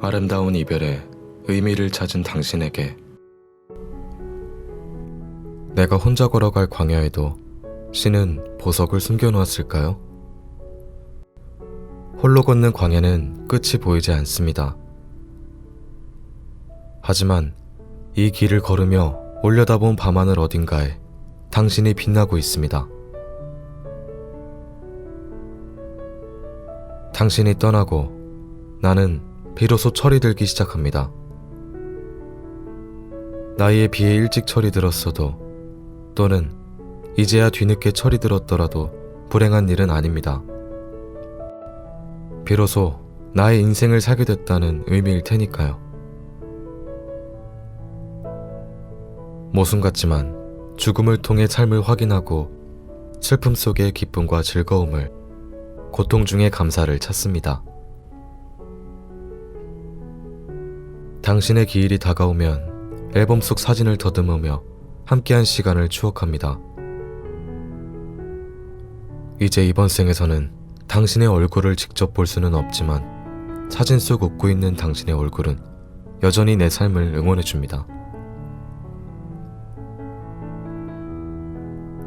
아름다운 이별에 의미를 찾은 당신에게 내가 혼자 걸어갈 광야에도 신은 보석을 숨겨놓았을까요? 홀로 걷는 광야는 끝이 보이지 않습니다. 하지만 이 길을 걸으며 올려다본 밤하늘 어딘가에 당신이 빛나고 있습니다. 당신이 떠나고 나는 비로소 철이 들기 시작합니다. 나이에 비해 일찍 철이 들었어도 또는 이제야 뒤늦게 철이 들었더라도 불행한 일은 아닙니다. 비로소 나의 인생을 살게 됐다는 의미일 테니까요. 모순 같지만 죽음을 통해 삶을 확인하고 슬픔 속의 기쁨과 즐거움을 고통 중에 감사를 찾습니다. 당신의 기일이 다가오면 앨범 속 사진을 더듬으며 함께한 시간을 추억합니다. 이제 이번 생에서는 당신의 얼굴을 직접 볼 수는 없지만 사진 속 웃고 있는 당신의 얼굴은 여전히 내 삶을 응원해줍니다.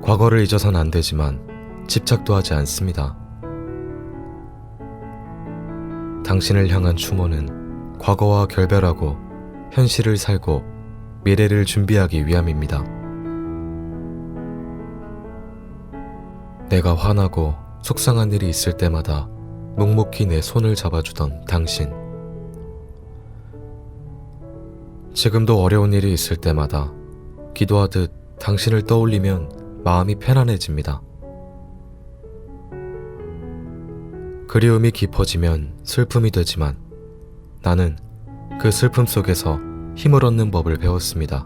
과거를 잊어선 안 되지만 집착도 하지 않습니다. 당신을 향한 추모는 과거와 결별하고 현실을 살고 미래를 준비하기 위함입니다. 내가 화나고 속상한 일이 있을 때마다 묵묵히 내 손을 잡아주던 당신. 지금도 어려운 일이 있을 때마다 기도하듯 당신을 떠올리면 마음이 편안해집니다. 그리움이 깊어지면 슬픔이 되지만 나는 그 슬픔 속에서 힘을 얻는 법을 배웠습니다.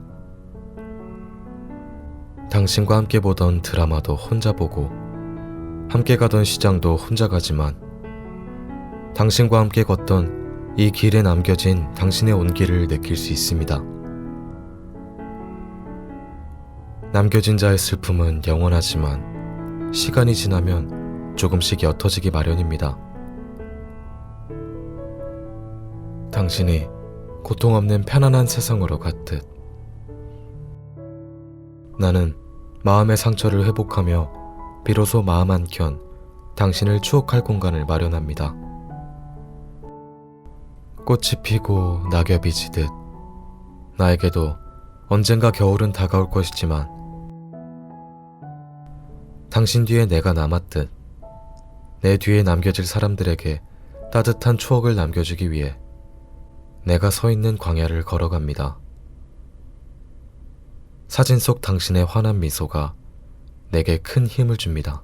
당신과 함께 보던 드라마도 혼자 보고 함께 가던 시장도 혼자 가지만 당신과 함께 걷던 이 길에 남겨진 당신의 온기를 느낄 수 있습니다. 남겨진 자의 슬픔은 영원하지만 시간이 지나면 조금씩 옅어지기 마련입니다. 당신이 고통 없는 편안한 세상으로 갔듯 나는 마음의 상처를 회복하며 비로소 마음 한켠 당신을 추억할 공간을 마련합니다. 꽃이 피고 낙엽이 지듯 나에게도 언젠가 겨울은 다가올 것이지만 당신 뒤에 내가 남았듯 내 뒤에 남겨질 사람들에게 따뜻한 추억을 남겨주기 위해 내가 서 있는 광야를 걸어갑니다. 사진 속 당신의 환한 미소가 내게 큰 힘을 줍니다.